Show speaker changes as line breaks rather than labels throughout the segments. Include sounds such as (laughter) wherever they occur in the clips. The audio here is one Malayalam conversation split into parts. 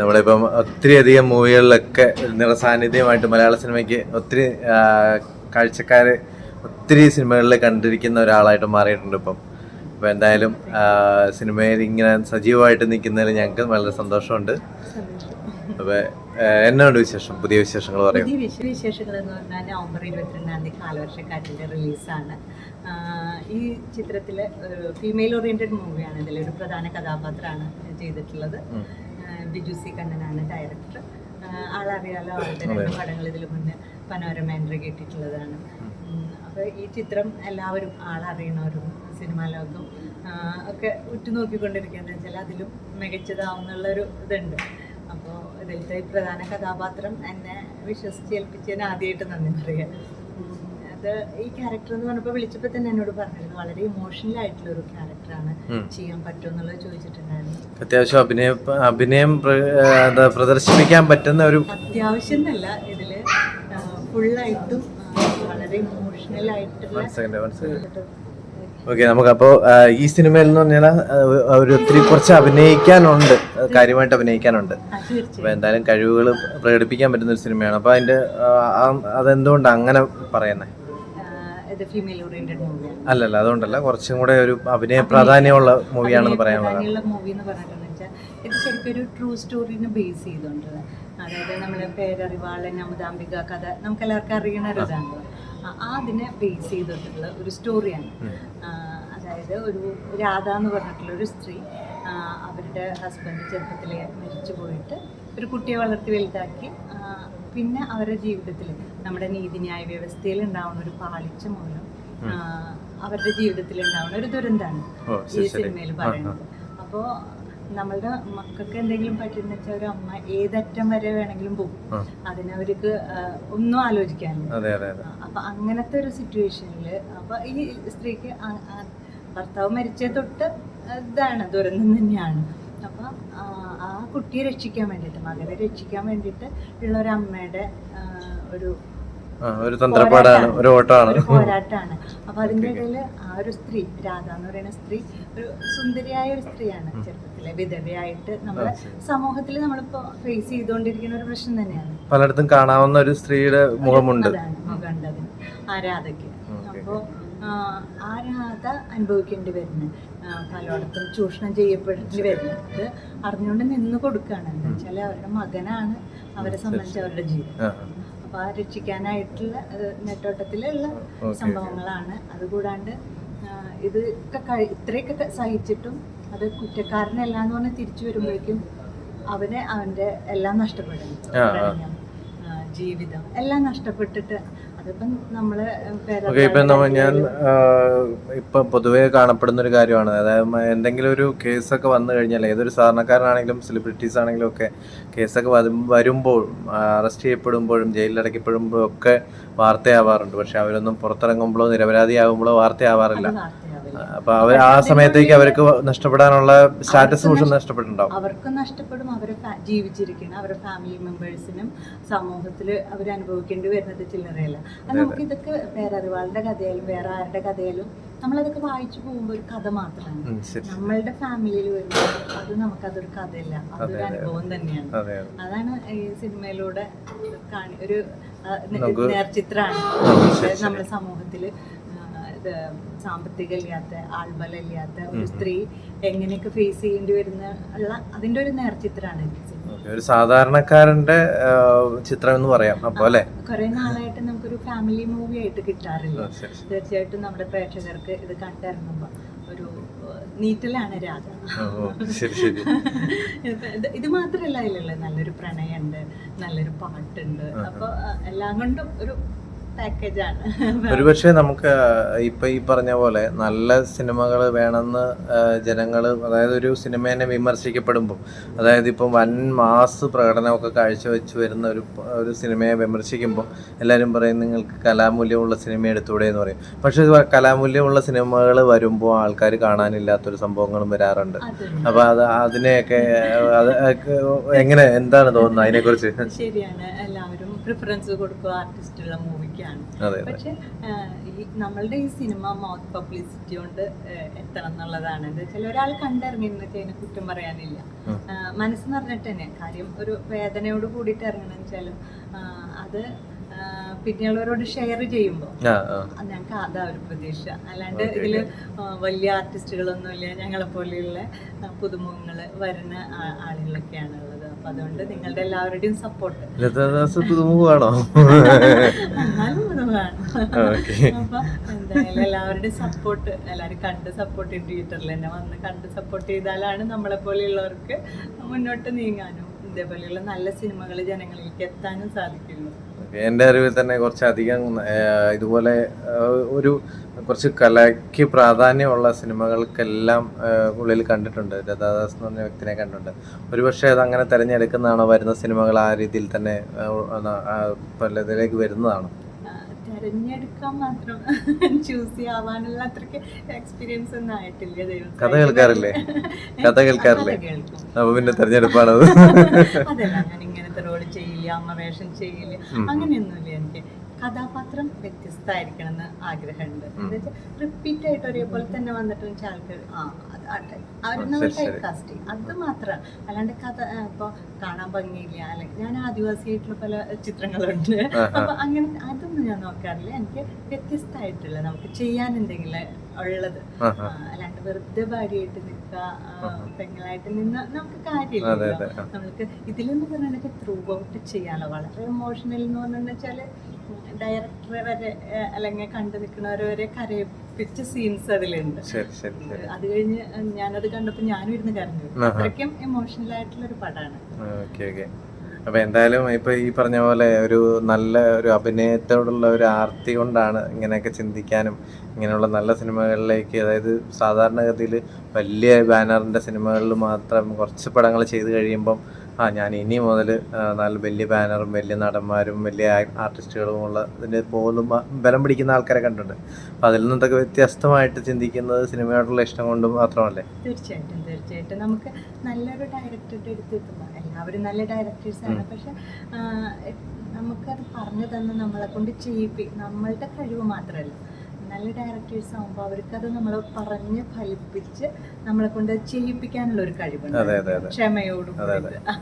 നമ്മളിപ്പം ഒത്തിരി അധികം മൂവികളിലൊക്കെ നിറസാന്നിധ്യമായിട്ട് മലയാള സിനിമയ്ക്ക് ഒത്തിരി കാഴ്ചക്കാര് ഒത്തിരി സിനിമകളിൽ കണ്ടിരിക്കുന്ന ഒരാളായിട്ട് മാറിയിട്ടുണ്ട് ഇപ്പം. അപ്പോൾ എന്തായാലും സിനിമയിൽ ഇങ്ങനെ സജീവമായിട്ട് നിൽക്കുന്നതിൽ ഞങ്ങൾക്ക് വളരെ സന്തോഷമുണ്ട്. അപ്പോൾ എന്നോട് വിശേഷം? പുതിയ വിശേഷങ്ങൾ പറയും
പുതിയ വിശേഷങ്ങൾ എന്ന് പറഞ്ഞാൽ നവംബർ ഇരുപത്തിരണ്ടാം തീയതി കാലവർഷക്കാറ്റിന്റെ റിലീസാണ്. ഈ ചിത്രത്തിലെ ഫീമെയിൽ ഓറിയന്റഡ് മൂവിയാണ്. ഇതിലൊരു ഒരു പ്രധാന കഥാപാത്രമാണ് ചെയ്തിട്ടുള്ളത്. ആ, ബിജു സി കണ്ണനാണ് ഡയറക്ടർ ആളറിയാലോ ആളുടെ രണ്ട് പടങ്ങൾ ഇതിൽ മുന്നേ പനോരമ എൻട്രി കിട്ടിയിട്ടുള്ളതാണ് അപ്പോൾ ഈ ചിത്രം എല്ലാവരും ആളറിയണവരും സിനിമാ ലോകം ഒക്കെ ഉറ്റുനോക്കിക്കൊണ്ടിരിക്കുകയെന്ന് വെച്ചാൽ അതിലും മികച്ചതാവുന്നുള്ളൊരു ഇതുണ്ട്. അപ്പോൾ ഇതിലത്തെ പ്രധാന കഥാപാത്രം എന്നെ വിശ്വസിച്ച് ഏൽപ്പിച്ചതിന് ആദ്യമായിട്ട് നന്ദി പറയാം അത് ഈ ക്യാരക്ടർ എന്ന് പറഞ്ഞപ്പോൾ വിളിച്ചപ്പോൾ തന്നെ എന്നോട് പറഞ്ഞിരുന്നു. വളരെ ഇമോഷണൽ ആയിട്ടുള്ള ഒരു ക്യാരക്ടറാണ് ചെയ്യാൻ പറ്റുമെന്നുള്ളത് ചോദിച്ചിട്ടുണ്ടായിരുന്നു.
അത്യാവശ്യം അഭിനയ അഭിനയം പ്രദർശിപ്പിക്കാൻ പറ്റുന്ന ഒരു
അത്യാവശ്യം എന്നല്ല ഫുൾ ഫുള്ളായിട്ടും വളരെ ഇമോഷണൽ ആയിട്ടുള്ള
സെക്കൻഡ് നമുക്ക് അപ്പോൾ ഓക്കെ നമുക്കപ്പോൾ ഈ സിനിമയിൽ എന്ന് പറഞ്ഞാൽ ഒരു ഒത്തിരി കുറച്ച് അഭിനയിക്കാനുണ്ട്. കാര്യമായിട്ട് അഭിനയിക്കാനുണ്ട്. അപ്പോൾ എന്തായാലും കഴിവുകൾ പ്രകടിപ്പിക്കാൻ പറ്റുന്ന ഒരു സിനിമയാണ്. അപ്പോൾ അതിന്റെ അതെന്തുകൊണ്ടാണ് അങ്ങനെ പറയുന്നത്
ആ, ഇത് ഫീമെയിൽ ഓറിയന്റഡ് മൂവിയാണ്
അല്ലല്ല അതുകൊണ്ടല്ല. കുറച്ചും കൂടെ ഒരു അഭിനയ പ്രാധാന്യമുള്ള മൂവിയാണെന്ന് പറയാനുള്ളത്
മൂവി എന്ന് പറഞ്ഞിട്ടുണ്ടെന്ന് ഇത് ശരിക്കും ഒരു ട്രൂ സ്റ്റോറിനെ ബേസ് ചെയ്തുകൊണ്ട്. അതായത് നമ്മളെ പേരറിവാളൻ അമുദാംബിക കഥ നമുക്ക് എല്ലാവർക്കും അറിയുന്ന ഒരു ആ- ആ അതിനെ ബേസ് ചെയ്തിട്ടുള്ള ഒരു സ്റ്റോറിയാണ് അതായത് ഒരു രാധ എന്ന് പറഞ്ഞിട്ടുള്ള ഒരു സ്ത്രീ അവരുടെ ഹസ്ബൻഡ് ചെറുപ്പത്തിൽ മരിച്ചു പോയിട്ട് ഒരു കുട്ടിയെ വളർത്തി വലുതാക്കി പിന്നെ അവരുടെ ജീവിതത്തിൽ നമ്മുടെ നീതിന്യായ വ്യവസ്ഥയിൽ ഉണ്ടാവുന്ന ഒരു പാളിച്ച മൂലം അവരുടെ ജീവിതത്തിൽ ഉണ്ടാവുന്ന ഒരു ദുരന്തമാണ് ഈ സിനിമയിൽ പറയുന്നത്. അപ്പോൾ നമ്മളുടെ മക്കൾക്ക് എന്തെങ്കിലും പറ്റുന്ന വെച്ചാൽ ഒരു അമ്മ ഏതറ്റം വരെ വേണമെങ്കിലും പോകും. അതിനവർക്ക് ഒന്നും ആലോചിക്കാനില്ല. അപ്പൊ അങ്ങനത്തെ ഒരു സിറ്റുവേഷനിൽ അപ്പൊ ഈ സ്ത്രീക്ക് ഭർത്താവ് മരിച്ചേ തൊട്ട് ഇതാണ് ദുരന്തം തന്നെയാണ്. അപ്പൊ ആ കുട്ടിയെ രക്ഷിക്കാൻ വേണ്ടിയിട്ട് മകനെ രക്ഷിക്കാൻ വേണ്ടിയിട്ട് ഉള്ള ഒരു അമ്മയുടെ ഒരു
ഒരു തന്ത്രപ്പാടാണ് ഒരു ഓട്ടമാണ്.
ഒരു പോരാട്ടാണ് അപ്പൊ അതിന്റെ ഇടയിൽ ആ ഒരു സ്ത്രീ രാധ എന്ന് പറയുന്ന സ്ത്രീ ഒരു സുന്ദരിയായ ഒരു സ്ത്രീയാണ് ചെറുപ്പത്തിലെ. വിധവയായിട്ട് നമ്മുടെ സമൂഹത്തിൽ നമ്മളിപ്പോ ഫേസ് ചെയ്തുകൊണ്ടിരിക്കുന്ന ഒരു പ്രശ്നം തന്നെയാണ്.
പലയിടത്തും കാണാവുന്ന ഒരു സ്ത്രീയുടെ മുഖമുണ്ട്.
മുഖമുണ്ടത് ആ രാധയ്ക്ക്. അപ്പോൾ ആ രാധ അനുഭവിക്കേണ്ടി വരുന്നത് പലയിടത്തും ചൂഷണം ചെയ്യപ്പെടേണ്ടി വരുന്നത് അത് അറിഞ്ഞുകൊണ്ട് നിന്ന് കൊടുക്കുകയാണ്. എന്താ വെച്ചാൽ അവരുടെ മകനാണ് അവരെ സംബന്ധിച്ച് അവരുടെ ജീവിതം. അപ്പോൾ ആ രക്ഷിക്കാനായിട്ടുള്ള നെട്ടോട്ടത്തിലുള്ള സംഭവങ്ങളാണ്. അതുകൂടാണ്ട് ഇതൊക്കെ ഇത് കഴി ഇത്രയൊക്കെ സഹിച്ചിട്ടും അത് കുറ്റക്കാരനല്ല എന്ന് പറഞ്ഞ് തിരിച്ചു വരുമ്പോഴേക്കും അവന് അവന്റെ എല്ലാം
ആ,
ജീവിതം എല്ലാം നഷ്ടപ്പെട്ടിട്ട്
ഓക്കെ ഇപ്പം ഞാൻ ഇപ്പൊ പൊതുവെ കാണപ്പെടുന്ന ഒരു കാര്യമാണ്. അതായത് എന്തെങ്കിലും ഒരു കേസൊക്കെ വന്നു കഴിഞ്ഞാൽ ഏതൊരു സാധാരണക്കാരനാണെങ്കിലും സെലിബ്രിറ്റീസ് ആണെങ്കിലും ഒക്കെ കേസൊക്കെ വരും- വരുമ്പോൾ അറസ്റ്റ് ചെയ്യപ്പെടുമ്പോഴും ജയിലിലടക്കപ്പെടുമ്പോഴും ഒക്കെ വാർത്തയാവാറുണ്ട്. പക്ഷെ അവരൊന്നും പുറത്തിറങ്ങുമ്പോഴോ നിരപരാധിയാകുമ്പോഴോ വാർത്തയാവാറില്ല. അപ്പൊ അവർ ആ സമയത്തേക്ക് അവർക്ക് നഷ്ടപ്പെടാനുള്ള സ്റ്റാറ്റസ് മുഴുവൻ നഷ്ടപ്പെട്ടിട്ടുണ്ടാവും.
അവർക്ക് നഷ്ടപ്പെടും. അവരെ ജീവിച്ചിരിക്കണം. അവരുടെ ഫാമിലി മെമ്പേഴ്സിനും സമൂഹത്തിൽ അവർ അനുഭവിക്കേണ്ടി വരുന്നത് ചില്ലറയല്ല. അത് നമുക്ക് ഇതൊക്കെ വേറെ അറിവാളുടെ കഥയായാലും വേറെ ആരുടെ കഥയായാലും നമ്മളതൊക്കെ വായിച്ചു പോകുമ്പോൾ ഒരു കഥ മാത്രമാണ്. നമ്മളുടെ ഫാമിലിയിൽ വരുമ്പോൾ അത് നമുക്കതൊരു കഥയല്ല. അതൊരു അനുഭവം തന്നെയാണ്.
അതെ അതെ.
അതാണ് ഈ സിനിമയിലൂടെ കാണി ഒരു നേർചിത്രമാണ് നമ്മുടെ സമൂഹത്തിൽ സാമ്പത്തിക ഇല്ലാത്ത ആൾബലം ഇല്ലാത്ത ഒരു സ്ത്രീ എങ്ങനെയൊക്കെ ഫേസ് ചെയ്യേണ്ടി വരുന്ന ഉള്ള അതിന്റെ ഒരു നേർചിത്രമാണ്
ഒരു സാധാരണക്കാരന്റെ ചിത്രം എന്ന് പറയാം. അപ്പോൾ അല്ലെ?
കുറെ നാളായിട്ട് നമുക്കൊരു ഫാമിലി മൂവി ആയിട്ട് കിട്ടാറില്ല. തീർച്ചയായിട്ടും നമ്മുടെ പ്രേക്ഷകർക്ക് ഇത് കണ്ടിറങ്ങുമ്പോൾ ഒരു നീറ്റലാണ് രാധ. (laughs) ഇത് മാത്രല്ല അതിലുള്ള നല്ലൊരു പ്രണയമുണ്ട് നല്ലൊരു പാട്ടുണ്ട്. അപ്പൊ എല്ലാം കൊണ്ടും ഒരു പാക്കേജാണ്.
ഒരുപക്ഷെ നമുക്ക് ഇപ്പൊ ഈ പറഞ്ഞ പോലെ നല്ല സിനിമകൾ വേണമെന്ന് ജനങ്ങൾ അതായത് ഒരു സിനിമേനെ വിമർശിക്കപ്പെടുമ്പോൾ അതായത് ഇപ്പം വൻ മാസ് പ്രകടനമൊക്കെ കാഴ്ചവെച്ച് വരുന്ന ഒരു ഒരു സിനിമയെ വിമർശിക്കുമ്പോൾ എല്ലാവരും പറയും നിങ്ങൾക്ക് കലാമൂല്യമുള്ള സിനിമ എടുത്തൂടെ എന്ന് പറയും. പക്ഷെ കലാമൂല്യമുള്ള സിനിമകൾ വരുമ്പോൾ ആൾക്കാർ കാണാനില്ലാത്തൊരു സംഭവങ്ങളും വരാറുണ്ട്. അപ്പൊ അത് അതിനെയൊക്കെ എങ്ങനെ എന്താണ് തോന്നുന്നത് അതിനെക്കുറിച്ച്?
ശരിയാണ്. എല്ലാവരും പ്രിഫറൻസ് കൊടുക്കുക ആർട്ടിസ്റ്റുള്ള മൂവിക്കാണ് പക്ഷെ ഈ നമ്മളുടെ ഈ സിനിമ മൗത്ത് പബ്ലിസിറ്റി കൊണ്ട് എത്തണം എന്നുള്ളതാണ്. എന്താ വെച്ചാൽ ഒരാൾ കണ്ടിറങ്ങിയിരുന്നൊക്കെ അതിനെ കുറ്റം പറയാനില്ല.
മനസ്സെന്ന്
പറഞ്ഞിട്ട് മനസ്സ് നിറഞ്ഞിട്ട് തന്നെ. കാര്യം ഒരു വേദനയോട് കൂടിയിട്ട് ഇറങ്ങണം വെച്ചാലും അത് പിന്നെയുള്ളവരോട് ഷെയർ ചെയ്യുമ്പോൾ ഞങ്ങൾക്ക് അതാ ഒരു പ്രതീക്ഷ. അല്ലാണ്ട് ഇതിൽ വലിയ വലിയ ആർട്ടിസ്റ്റുകളൊന്നുമില്ല ഞങ്ങളെ പോലെയുള്ള പുതുമുഖങ്ങൾ പുതുമുഖങ്ങൾ വരുന്ന ആളുകളൊക്കെയാണ് ഉള്ളത്. അപ്പൊ അതുകൊണ്ട് നിങ്ങളുടെ എല്ലാവരുടെയും സപ്പോർട്ട്
ലതാദാസ് പുതുമുഖമാണോ.
അപ്പൊ എന്തായാലും എല്ലാവരുടെയും സപ്പോർട്ട് എല്ലാവരും കണ്ട് സപ്പോർട്ട് ചെയ്യും തിയേറ്ററിൽ തന്നെ വന്ന് കണ്ട് സപ്പോർട്ട് ചെയ്താലാണ് നമ്മളെ പോലെയുള്ളവർക്ക് മുന്നോട്ട് നീങ്ങാനും ഇതേപോലെയുള്ള നല്ല സിനിമകൾ ജനങ്ങളിലേക്ക് എത്താനും സാധിക്കുള്ളൂ.
എന്റെ അറിവിൽ തന്നെ കുറച്ചധികം ഇതുപോലെ ഒരു കുറച്ച് കലയ്ക്ക് പ്രാധാന്യമുള്ള സിനിമകൾക്കെല്ലാം ഉള്ളിൽ കണ്ടിട്ടുണ്ട്. ലതാദാസ് എന്ന് പറഞ്ഞ വ്യക്തിനെ കണ്ടിട്ടുണ്ട്. ഒരുപക്ഷെ അത് അങ്ങനെ തിരഞ്ഞെടുക്കുന്നതാണോ വരുന്ന സിനിമകൾ ആ രീതിയിൽ തന്നെ പലതിലേക്ക് വരുന്നതാണോ?
തെരഞ്ഞെടുക്കാൻ മാത്രം ചൂസ് ചെയ്യാവാനുള്ള അത്രയ്ക്ക് എക്സ്പീരിയൻസ് ഒന്നും ആയിട്ടില്ല ദൈവം.
കഥ കേൾക്കാറില്ലേ? കഥ കേൾക്കാറില്ലേ? അപ്പൊ പിന്നെ തെരഞ്ഞെടുപ്പാണത്
അതല്ല ഞാൻ ഇങ്ങനത്തെ റോൾ ചെയ്യില്ല അമ്മ വേഷം ചെയ്യില്ല അങ്ങനെയൊന്നുമില്ല എനിക്ക്. കഥാപാത്രം വ്യത്യസ്തമായിരിക്കണം എന്ന് ആഗ്രഹമുണ്ട്. റിപ്പീറ്റ് ആയിട്ട് ഒരേപോലെ തന്നെ വന്നിട്ട് വെച്ചാൽ ആൾക്കാർ ആ ടൈപ്പ് കാസ്റ്റ് അത് മാത്രം. അല്ലാണ്ട് കഥ ഇപ്പൊ കാണാൻ ഭംഗിയില്ല. അല്ലെങ്കിൽ ഞാൻ ആദിവാസിയായിട്ടുള്ള പല ചിത്രങ്ങളുണ്ട്. അപ്പൊ അങ്ങനെ അതൊന്നും ഞാൻ നോക്കാറില്ല. എനിക്ക് വ്യത്യസ്തമായിട്ടുള്ള നമുക്ക് ചെയ്യാൻ എന്തെങ്കിലും ഉള്ളത്. അല്ലാണ്ട് വെറുതെ ഭാര്യയായിട്ട് നിൽക്കുക പെങ്ങളായിട്ട് നിന്ന് നമുക്ക് കാര്യമില്ല. നമ്മൾക്ക് ഇതിലെന്ന് പറഞ്ഞാൽ ത്രൂ ഔട്ട് ചെയ്യാനോ വളരെ ഇമോഷണൽ എന്ന് പറഞ്ഞു വെച്ചാൽ ഡയറക്ടറെ വരെ അല്ലെങ്കിൽ കണ്ടു നിൽക്കുന്നവരെ വരെ കരയിപ്പിച്ച സീൻസ് അതിലുണ്ട്. അത് കഴിഞ്ഞ് ഞാനത് കണ്ടപ്പോൾ ഞാനും ഇരുന്ന് കരഞ്ഞു. അത്രയ്ക്കും ഇമോഷണൽ ആയിട്ടുള്ള ഒരു പടമാണ്
അപ്പൊ എന്തായാലും ഇപ്പൊ ഈ പറഞ്ഞ പോലെ ഒരു നല്ല ഒരു അഭിനയത്തോടുള്ള ഒരു ആർത്തി കൊണ്ടാണ് ഇങ്ങനെയൊക്കെ ചിന്തിക്കാനും ഇങ്ങനെയുള്ള നല്ല സിനിമകളിലേക്ക് അതായത് സാധാരണഗതിയിൽ വലിയ ബാനറിന്റെ സിനിമകളിൽ മാത്രം കുറച്ച് പടങ്ങൾ ചെയ്ത് കഴിയുമ്പം ആ ഞാൻ ഇനി മുതൽ നല്ല വലിയ ബാനറും വലിയ നടന്മാരും വലിയ ആർട്ടിസ്റ്റുകളും ഉള്ള ഇതിന് പോകുന്ന ബലം പിടിക്കുന്ന ആൾക്കാരെ കണ്ടിട്ടുണ്ട്. അപ്പം അതിൽ നിന്നൊക്കെ വ്യത്യസ്തമായിട്ട് ചിന്തിക്കുന്നത് സിനിമയോടുള്ള ഇഷ്ടം കൊണ്ട് മാത്രമല്ലേ?
തീർച്ചയായിട്ടും തീർച്ചയായിട്ടും. നമുക്ക് നല്ലൊരു ഡയറക്ടറുടെ അടുത്ത് എത്തുമ്പോൾ എല്ലാവരും നല്ല ഡയറക്ടേഴ്സാണ് പക്ഷെ നമുക്കത് പറഞ്ഞു തന്ന് നമ്മളെ കൊണ്ട് ചെയ്യിപ്പി നമ്മളുടെ കഴിവ് മാത്രമല്ല. നല്ല ഡയറക്ടേഴ്സ് ആകുമ്പോൾ അവർക്കത് നമ്മൾ പറഞ്ഞ് ഫലിപ്പിച്ച് നമ്മളെ കൊണ്ട് ചെയ്യിപ്പിക്കാനുള്ള ഒരു കഴിവുണ്ട്. ക്ഷമയോടും.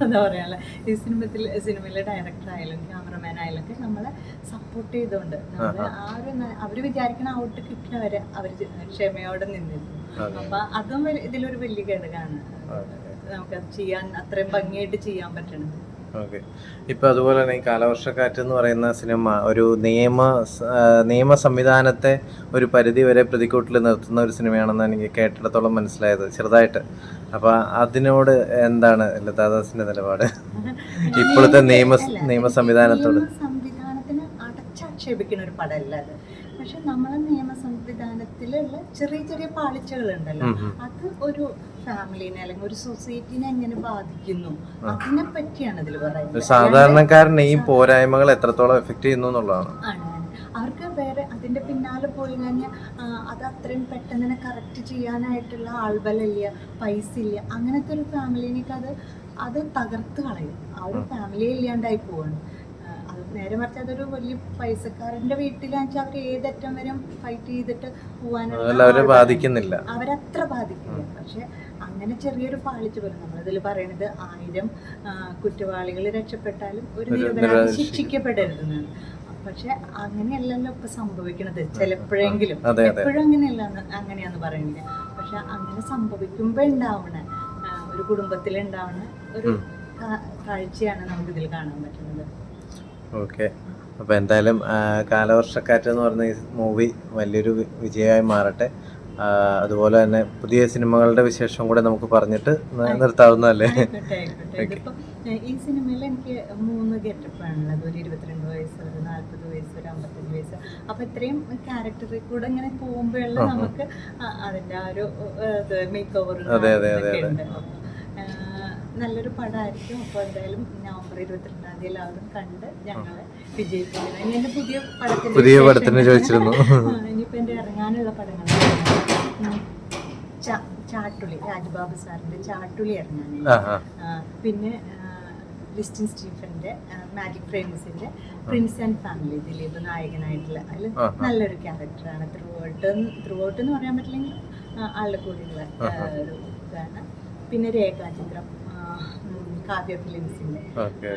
എന്താ പറയാ ഈ സിനിമത്തിൽ സിനിമയിലെ ഡയറക്ടർ ആയാലും ക്യാമറമാൻ ആയാലും ഒക്കെ നമ്മളെ സപ്പോർട്ട് ചെയ്തുകൊണ്ട് നമ്മൾ ആ ഒരു അവർ അവർ വിചാരിക്കണ ഔട്ട് കിട്ടുന്നവരെ അവർ ക്ഷമയോടെ നിന്നിരുന്നു. അപ്പൊ അതും ഇതിലൊരു വലിയ ഘടകമാണ്. നമുക്കത് ചെയ്യാൻ അത്രയും ഭംഗിയായിട്ട് ചെയ്യാൻ പറ്റണത്.
ഓക്കെ. ഇപ്പൊ അതുപോലെ തന്നെ ഈ കാലവർഷക്കാറ്റ് എന്ന് പറയുന്ന സിനിമ ഒരു നിയമ നിയമ സംവിധാനത്തെ ഒരു പരിധി വരെ പ്രതിക്കൂട്ടിൽ നിർത്തുന്ന ഒരു സിനിമയാണെന്ന് എനിക്ക് കേട്ടിടത്തോളം മനസ്സിലായത് ചെറുതായിട്ട്. അപ്പൊ അതിനോട് എന്താണ് ലതാദാസിന്റെ നിലപാട്? (laughs) ഇപ്പോഴത്തെ നിയമ നിയമ സംവിധാനത്തോട്.
അടച്ചാക്ഷേപിക്കുന്ന ഒരു പടമല്ല അത്. പക്ഷെ നമ്മളെ നിയമ സംവിധാനത്തിലുള്ള ചെറിയ ചെറിയ പാളിച്ചകളുണ്ടല്ലോ. അത് ഒരു ഫാമിലിനെ അല്ലെങ്കിൽ ഒരു സൊസൈറ്റിനെ എങ്ങനെ ബാധിക്കുന്നു? അതിനെ പറ്റിയാണ് ഇതിൽ പറയുന്നത്.
സാധാരണക്കാരനെ ഈ പോരായ്മകൾ എത്രത്തോളം എഫക്ട് ചെയ്യുന്നു എന്നുള്ളതാണ്.
അവർക്ക് വേറെ അതിന്റെ പിന്നാലെ പോയി കഴിഞ്ഞാൽ അത് അത്രയും പെട്ടെന്ന് തന്നെ കറക്റ്റ് ചെയ്യാനായിട്ടുള്ള ആൾബലില്ല പൈസ ഇല്ല അങ്ങനത്തെ ഒരു ഫാമിലിനേക്ക് അത് അത് തകർത്ത് കളയും. ആ ഒരു ഫാമിലി ഇല്ലാണ്ടായി പോവാണ്. നേരെ മറിച്ച് അതൊരു വലിയ പൈസക്കാരന്റെ വീട്ടിലാണെങ്കിൽ അവർ ഏതറ്റം വരെ ഫൈറ്റ് ചെയ്തിട്ട് പോവാനുള്ള
അവരെ ബാധിക്കുന്നില്ല.
അവരത്ര ബാധിക്കില്ല. പക്ഷെ അങ്ങനെ ചെറിയൊരു പാളിച്ച പോലെ നമ്മളിതിൽ പറയണത് ആയിരം കുറ്റവാളികൾ രക്ഷപ്പെട്ടാലും ഒരു നിരപരാധി ശിക്ഷിക്കപ്പെടരുതെന്നാണ്. പക്ഷെ അങ്ങനെയല്ലല്ലോ ഇപ്പൊ സംഭവിക്കണത് ചിലപ്പോഴെങ്കിലും. എപ്പോഴും അങ്ങനെയല്ല അങ്ങനെയാന്ന് പറയുന്നില്ല പക്ഷെ അങ്ങനെ സംഭവിക്കുമ്പോ ഉണ്ടാവണ ഒരു കുടുംബത്തിൽ ഉണ്ടാവണ ഒരു കാഴ്ചയാണ് നമുക്ക് ഇതിൽ കാണാൻ പറ്റുന്നത്.
ഓക്കെ. അപ്പോൾ എന്തായാലും കാലവർഷക്കാറ്റ് എന്ന് പറയുന്ന ഈ മൂവി വലിയൊരു വിജയമായി മാറട്ടെ. അതുപോലെ തന്നെ പുതിയ സിനിമകളുടെ വിശേഷം കൂടെ നമുക്ക് പറഞ്ഞിട്ട് നിർത്താവുന്നതല്ലേ?
ഈ സിനിമയിൽ എനിക്ക് മൂന്ന് ഗെറ്റപ്പാണുള്ളത്. ഒരു ഇരുപത്തിരണ്ട് വയസ്സ് ഒരു നാൽപ്പത് വയസ്സ് ഒരു അമ്പത്തഞ്ച് വയസ്സ്. അപ്പൊ ഇത്രയും ക്യാരക്ടറിൽ കൂടെ ഇങ്ങനെ പോകുമ്പോഴുള്ള നമുക്ക് അതിന്റെ ആ ഒരു മേക്ക് ഓവർ ഉണ്ട്. നല്ലൊരു പടമായിരിക്കും. അപ്പോൾ എന്തായാലും നവംബർ ഇരുപത്തിരണ്ടാം തീയതി എല്ലാവരും കണ്ട് ഞങ്ങളെ വിജയിപ്പിക്കണം. ഇനി പുതിയ
പുതിയ പടത്തിന് ചോദിച്ചിരുന്നു. (laughs)
ആ, ഇനിയിപ്പോ എന്റെ ഇറങ്ങാനുള്ള പടങ്ങൾ ചാട്ടുളി രാജ്ബാബു സാറിന്റെ ചാട്ടുളി
ആ,
പിന്നെ ലിസ്റ്റിൻ സ്റ്റീഫന്റെ മാജിക് ഫ്രെയിംസിന്റെ പ്രിൻസ് ആൻഡ് ഫാമിലി ദിലീപ് നായകനായിട്ടുള്ള അതിൽ. നല്ലൊരു ക്യാരക്ടറാണ്. ത്രൂ ഔട്ട് ത്രൂ ഔട്ട് എന്ന് പറയാൻ പറ്റില്ലെങ്കിൽ ആളുടെ കൂടെയുള്ള ഒരു ഇതാണ്. പിന്നെ രേഖാചിത്രം. കാവ്യ ഫിലിംസിന്റെ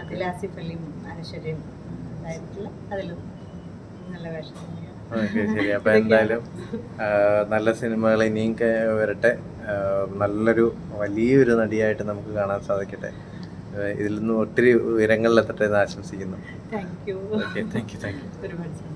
അതിൽ ആസിഫ് അലിയും അനശ്വരയും ഉണ്ടായിട്ടുള്ള അതിലും നല്ല വേഷം.
ശരി. അപ്പൊ എന്തായാലും നല്ല സിനിമകൾ ഇനിയും വരട്ടെ. നല്ലൊരു വലിയൊരു നടിയായിട്ട് നമുക്ക് കാണാൻ സാധിക്കട്ടെ. ഇതിൽ നിന്ന് ഒത്തിരി ഉയരങ്ങളിലെത്തട്ടെ എന്ന് ആശംസിക്കുന്നു.
Thank you.
Okay thank you thank you.